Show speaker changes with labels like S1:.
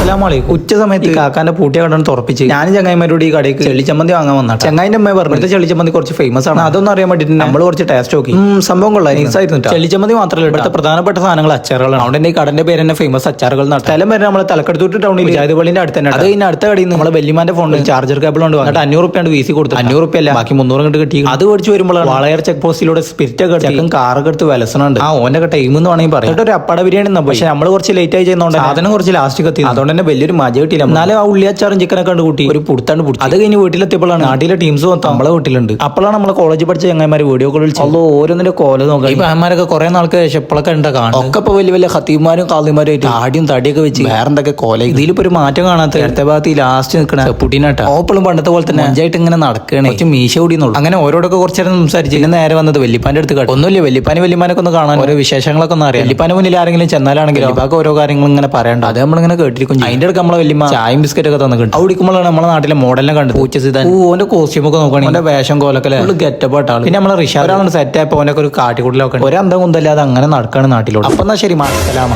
S1: അസ്സലാമലൈക്കും. ഉച്ച സമയത്ത് കാക്കാന്റെ പൂട്ടിയ കടന്ന് തുറപ്പിച്ച്. ഞാൻ ചങ്ങായിമാരോട് ഈ കടയ്ക്ക് ചെള്ളിച്ചമ്മന്തി വാങ്ങാൻ വന്നാണ് ചങ്ങായിന്റെ അമ്മ പറഞ്ഞു ചെള്ളിച്ചമ്മന്തി കുറച്ച് ഫേമസ് ആണ്. അതൊന്നും അറിയാൻ വേണ്ടിട്ട് നമ്മൾ കുറച്ച് ടേസ്റ്റ് നോക്കി. സംഭവം കൊള്ളാം. നൈസായിരുന്നു ചെള്ളിച്ചമ്മന്തി മാത്രമല്ല ഇവിടുത്തെ പ്രധാനപ്പെട്ട സാധനങ്ങൾ അച്ചാറുകളാണ്. അവിടെ ഈ കടന്റെ പേര് തന്നെ ഫേമസ് അച്ചാറുകൾ. സ്ഥലം വരെ നമ്മളെ തലക്കെടുത്തൂട്ട് ടൗണിൽ ജാതിപള്ളിന്റെ അടുത്ത് തന്നെ അത് ഇനി അടുത്ത കടയിൽ നിന്ന് നമ്മളെ വെല്ലിമാന്റെ ഫോണിൽ ചാർജർ കേബിൾ ഉണ്ട് വന്നിട്ട് അഞ്ഞൂറ് റുപ്യാണ് വീസി കൊടുത്തു. അഞ്ഞൂറ് റുപ്യ അല്ല. ബാക്കി മുന്നൂറ് കണ്ട് കിട്ടി. അത് മേടിച്ച് വരുമ്പോഴാണ് വളയർ ചെക്ക് പോസ്റ്റിലൂടെ സ്പിരിറ്റ് ഒക്കെ ചെക്കും കാറൊക്കെ എടുത്ത് വിലസണുണ്ട് ആ ഓന്റെ ടൈം എന്ന് വേണമെങ്കിൽ പറയാം. ഒരു അപ്പട ബിരിയാണി പക്ഷെ നമ്മൾ കുറച്ച് ലേറ്റ് ആയി ചെയ്യുന്നതുകൊണ്ട് സാധനം കുറച്ച് ലാസ്റ്റ് കത്തി അതുകൊണ്ട് തന്നെ വലിയൊരു മജ കിട്ടിയില്ല എന്നാലും ആ ഉള്ളിയച്ചാറും ചിക്കനൊക്കെ കണ്ട് കൂട്ടി. ഒരു പുടുത്താണ്ട് പുടി അത് കഴിഞ്ഞ് വീട്ടിലെത്തിയപ്പോഴാണ് നാട്ടിലെ ടീംസ് നമ്മളെ വീട്ടിലുണ്ട്. അപ്പോഴാണ് നമ്മളെ കോളേജ് പഠിച്ച ചങ്ങന്മാർ വീഡിയോ കോൾ വിളിച്ചു ഓരോന്നിന്റെ കോല നോക്കാം. ഈ പഹന്മാരൊക്കെ കുറെ നാൾക്ക് ശപ്പളൊക്കെ ഉണ്ട് കാണാം ഒക്കെ ഇപ്പൊ വലിയ വലിയ ഹത്തീമാരും ആയിട്ട് ആടിയും തടിയൊക്കെ വെച്ച് വേറെന്തൊക്കെ കോല ഇതിലിപ്പോ ഒരു മാറ്റം കാണാത്ത ഇടത്തെ ഭാഗത്ത് ലാസ്റ്റ് നിൽക്കണ പുട്ടിനാട്ട ഓപ്പളും പണ്ടത്തെ പോലെ തന്നെ. അഞ്ചായിട്ട് ഇങ്ങനെ നടക്കണേ. കുറച്ച് മീശ കൂടിയുള്ളൂ അങ്ങനെ ഓരോടൊക്കെ കുറച്ചേരം നേരം സംസാരിച്ച് പിന്നെ നേരെ വന്നത് വെല്ലിപ്പാന്റെ അടുത്ത് കാട്ടും. ഒന്നുമില്ല വെല്ലിപ്പാനി വെല്ലിമാനൊക്കെ ഒന്ന് കാണാൻ. ഓരോ വിശേഷങ്ങളൊക്കെ ഒന്ന് അറിയാം വെല്ലിപ്പാന് മുന്നിൽ ആരെങ്കിലും ചെന്നാലാണെങ്കിൽ ബാക്കി ഓരോ കാര്യങ്ങളും ഇങ്ങനെ പറയണ്ട. അത് നമ്മളിങ്ങനെ കേട്ടിരിക്കും. ചെയ്യും. അതിന്റെ അടുക്ക് നമ്മളെ വലിയ ചായയും ബിസ്ക്കറ്റ് ഒക്കെ തന്നിട്ടുണ്ട്. അവിടെ നമ്മളെ നാട്ടിലെ മോഡലിനെ കണ്ടത്. പൂച്ച സിതാൻ. ഓന്റെ കോസ്റ്റ്യൂം ഒക്കെ നോക്കുകയാണെങ്കിൽ ഓന്റെ വേഷം കോലൊക്കെ ഗെറ്റപ്പ് ആയിട്ടാണ്. പിന്നെ നമ്മളെ റിഷ ഒരാളാണ് സെറ്റ് ആയപ്പോ ഓനൊക്കെ ഒരു കാട്ടിക്കൂട്ടിലൊക്കെ ഒരു അന്തം കുന്തല്ലാതെ അങ്ങനെ നടക്കാണ് നാട്ടിലോട്ട്. അപ്പൊ എന്നാ ശരി മാസലാമ